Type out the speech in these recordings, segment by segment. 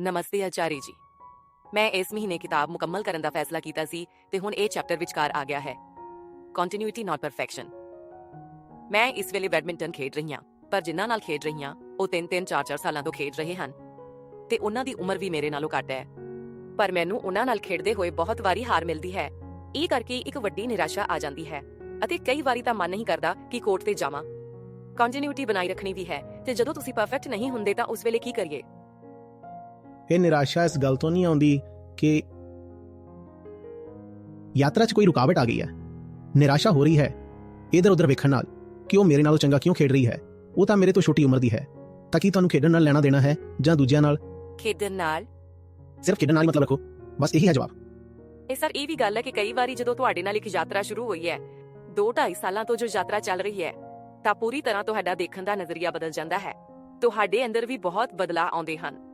ਨਮਸਤੇ ਆਚਾਰੀ ਜੀ। ਮੈਂ ਇਸ ਮਹੀਨੇ ਕਿਤਾਬ ਮੁਕੰਮਲ ਕਰਨ ਦਾ ਫੈਸਲਾ ਕੀਤਾ ਸੀ ਤੇ ਹੁਣ ਇਹ ਚੈਪਟਰ ਵਿਚਕਾਰ ਆ ਗਿਆ ਹੈ। ਕੰਟੀਨਿਊਟੀ ਨਾਟ ਪਰਫੈਕਸ਼ਨ ਮੈਂ ਇਸ ਵੇਲੇ ਬੈਡਮਿੰਟਨ ਖੇਡ ਰਹੀ ਹਾਂ, ਪਰ ਜਿਨ੍ਹਾਂ ਨਾਲ ਖੇਡ ਰਹੀ ਹਾਂ, ਉਹ 3-3 4-4 ਸਾਲਾਂ ਤੋਂ ਖੇਡ ਰਹੇ ਹਨ। ਤੇ ਉਹਨਾਂ ਦੀ ਉਮਰ ਵੀ ਮੇਰੇ ਨਾਲੋਂ ਘੱਟ ਹੈ। ਪਰ ਮੈਨੂੰ ਉਹਨਾਂ ਨਾਲ ਖੇਡਦੇ ਹੋਏ ਬਹੁਤ ਵਾਰੀ ਹਾਰ ਮਿਲਦੀ ਹੈ। ਇਹ ਕਰਕੇ ਇੱਕ ਵੱਡੀ ਨਿਰਾਸ਼ਾ ਆ ਜਾਂਦੀ ਹੈ ਅਤੇ ਕਈ ਵਾਰੀ ਤਾਂ ਮਨ ਨਹੀਂ ਕਰਦਾ ਕਿ ਕੋਰਟ ਤੇ ਜਾਵਾਂ। ਕੰਟੀਨਿਊਟੀ ਬਣਾਈ ਰੱਖਣੀ ਵੀ ਹੈ ਤੇ ਜਦੋਂ ਤੁਸੀਂ ਪਰਫੈਕਟ ਨਹੀਂ ਹੁੰਦੇ ਤਾਂ ਉਸ ਵੇਲੇ ਕੀ ਕਰੀਏ? ਇਹ ਨਿਰਾਸ਼ਾ ਇਸ ਗੱਲ ਤੋਂ ਨਹੀਂ ਆਉਂਦੀ ਕਿ ਯਾਤਰਾ 'ਚ ਕੋਈ ਰੁਕਾਵਟ ਆ ਗਈ ਹੈ? ਨਿਰਾਸ਼ਾ ਹੋ ਰਹੀ ਹੈ ਇਧਰ ਉਧਰ ਵੇਖਣ ਨਾਲ ਕਿ ਉਹ ਮੇਰੇ ਨਾਲੋਂ ਚੰਗਾ ਕਿਉਂ ਖੇਡ ਰਹੀ ਹੈ? ਉਹ ਤਾਂ ਮੇਰੇ ਤੋਂ ਛੋਟੀ ਉਮਰ ਦੀ ਹੈ। ਤਾਂ ਕੀ ਤੁਹਾਨੂੰ ਖੇਡਣ ਨਾਲ ਲੈਣਾ ਦੇਣਾ ਹੈ ਜਾਂ ਦੂਜਿਆਂ ਨਾਲ? ਖੇਡਣ ਨਾਲ? ਸਿਰਫ ਖੇਡਣ ਨਾਲ ਹੀ ਮਤਲਬ ਰੱਖੋ। ਬਸ ਇਹੀ ਹੈ ਜਵਾਬ। ਇਹ ਸਰ ਇਹ ਵੀ ਗੱਲ ਹੈ ਕਿ ਕਈ ਵਾਰੀ ਜਦੋਂ ਤੁਹਾਡੇ ਨਾਲ ਇੱਕ ਯਾਤਰਾ ਸ਼ੁਰੂ ਹੋਈ ਹੈ 2-2.5 ਸਾਲਾਂ ਤੋਂ ਜੋ ਯਾਤਰਾ ਚੱਲ ਰਹੀ ਹੈ ਤਾਂ ਪੂਰੀ ਤਰ੍ਹਾਂ ਤੁਹਾਡਾ ਦੇਖਣ ਦਾ ਨਜ਼ਰੀਆ ਬਦਲ ਜਾਂਦਾ ਹੈ। ਤੁਹਾਡੇ ਅੰਦਰ ਵੀ ਬਹੁਤ ਬਦਲਾਅ ਆਉਂਦੇ ਹਨ।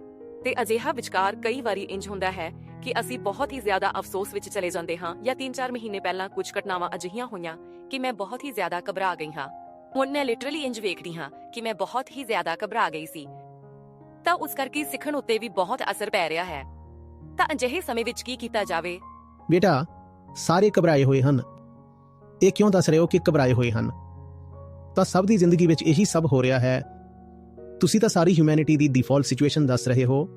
ਤੇ ਅਜਿਹਾ ਵਿਚਕਾਰ ਕਈ ਵਾਰੀ ਇੰਜ ਹੁੰਦਾ ਹੈ ਕਿ ਅਸੀਂ ਬਹੁਤ ਹੀ ਜ਼ਿਆਦਾ ਅਫਸੋਸ ਵਿੱਚ ਚਲੇ ਜਾਂਦੇ ਹਾਂ ਜਾਂ 3-4 ਮਹੀਨੇ ਪਹਿਲਾਂ ਕੁਝ ਘਟਨਾਵਾਂ ਅਜਿਹੀਆਂ ਹੋਈਆਂ ਕਿ ਮੈਂ ਬਹੁਤ ਹੀ ਜ਼ਿਆਦਾ ਘਬਰਾ ਗਈ ਹਾਂ। ਹੁਣ ਮੈਂ ਲਿਟਰਲੀ ਇੰਜ ਵੇਖਦੀ ਹਾਂ ਕਿ ਮੈਂ ਬਹੁਤ ਹੀ ਜ਼ਿਆਦਾ ਘਬਰਾ ਗਈ ਸੀ। ਤਾਂ ਉਸ ਕਰਕੇ ਸਿੱਖਣ ਉੱਤੇ ਵੀ ਬਹੁਤ ਅਸਰ ਪੈ ਰਿਹਾ ਹੈ। ਤਾਂ ਅਜਿਹੇ ਸਮੇਂ ਵਿੱਚ ਕੀ ਕੀਤਾ ਜਾਵੇ? ਬੇਟਾ, ਸਾਰੇ ਘਬਰਾਏ ਹੋਏ ਹਨ। ਇਹ ਕਿਉਂ ਦੱਸ ਰਹੇ ਹੋ ਕਿ ਘਬਰਾਏ ਹੋਏ ਹਨ? ਤਾਂ ਸਭ ਦੀ ਜ਼ਿੰਦਗੀ ਵਿੱਚ ਇਹੀ ਸਭ ਹੋ ਰਿਹਾ ਹੈ। ਤੁਸੀਂ ਤਾਂ ਸਾਰੀ ਹਿਊਮੈਨਿਟੀ ਦੀ ਡਿਫਾਲਟ ਸਿਚੁਏਸ਼ਨ ਦੱਸ ਰਹੇ ਹੋ।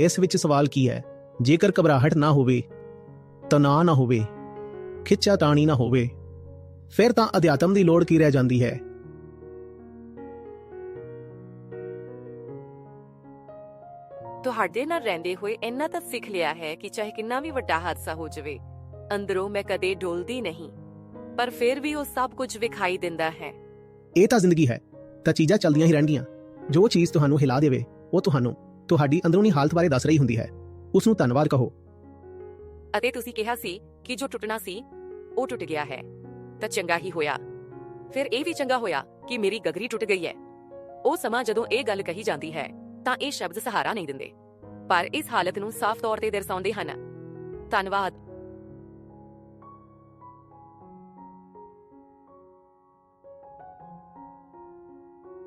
ਇਸ ਵਿੱਚ ਸਵਾਲ ਕੀ ਹੈ? ਜੇਕਰ ਘਬਰਾਹਟ ਨਾ ਹੋਵੇ ਤਣਾਅ ਨਾ ਹੋਵੇ ਖਿੱਚਾ ਤਾਣੀ ਨਾ ਹੋਵੇ ਫਿਰ ਤਾਂ ਅਧਿਆਤਮ ਦੀ ਲੋੜ ਕੀ ਰਹਿ ਜਾਂਦੀ ਹੈ? ਤੁਹਾਡੇ ਨਾਲ ਰਹਿੰਦੇ ਹੋਏ ਇੰਨਾ ਤਾਂ ਸਿੱਖ ਲਿਆ ਹੈ ਕਿ ਚਾਹੇ ਕਿੰਨਾ ਵੀ ਵੱਡਾ ਹਾਦਸਾ ਹੋ ਜਾਵੇ ਅੰਦਰੋਂ ਮੈਂ ਕਦੇ ਡੋਲਦੀ ਨਹੀਂ ਪਰ ਫਿਰ ਵੀ ਉਹ ਸਭ ਕੁਝ ਵਿਖਾਈ ਦਿੰਦਾ ਹੈ। ਇਹ ਤਾਂ ਜ਼ਿੰਦਗੀ ਹੈ ਤਾਂ ਚੀਜ਼ਾਂ ਚੱਲਦੀਆਂ ਹੀ ਰਹਿਣਗੀਆਂ। ਜੋ ਚੀਜ਼ ਤੁਹਾਨੂੰ ਹਿਲਾ ਦੇਵੇ ਉਹ ਤੁਹਾਨੂੰ। ਤੁਹਾਡੀ ਅੰਦਰੂਨੀ ਹਾਲਤ ਬਾਰੇ ਦੱਸ ਰਹੀ ਹੁੰਦੀ ਹੈ। ਉਸ ਨੂੰ ਧੰਨਵਾਦ ਕਹੋ। ਅਤੇ ਤੁਸੀਂ ਕਿਹਾ ਸੀ ਕਿ ਜੋ ਟੁੱਟਣਾ ਸੀ, ਉਹ ਟੁੱਟ ਗਿਆ ਹੈ। ਤਾਂ ਚੰਗਾ ਹੀ ਹੋਇਆ। ਫਿਰ ਇਹ ਵੀ ਚੰਗਾ ਹੋਇਆ ਕਿ ਮੇਰੀ ਗਗਰੀ ਟੁੱਟ ਗਈ ਹੈ। ਉਹ ਸਮਾਂ ਜਦੋਂ ਇਹ ਗੱਲ ਕਹੀ ਜਾਂਦੀ ਹੈ, ਤਾਂ ਇਹ ਸ਼ਬਦ ਸਹਾਰਾ ਨਹੀਂ ਦਿੰਦੇ। ਪਰ ਇਸ ਹਾਲਤ ਨੂੰ ਸਾਫ਼ ਤੌਰ ਤੇ ਦਰਸਾਉਂਦੇ ਹਨ। ਧੰਨਵਾਦ।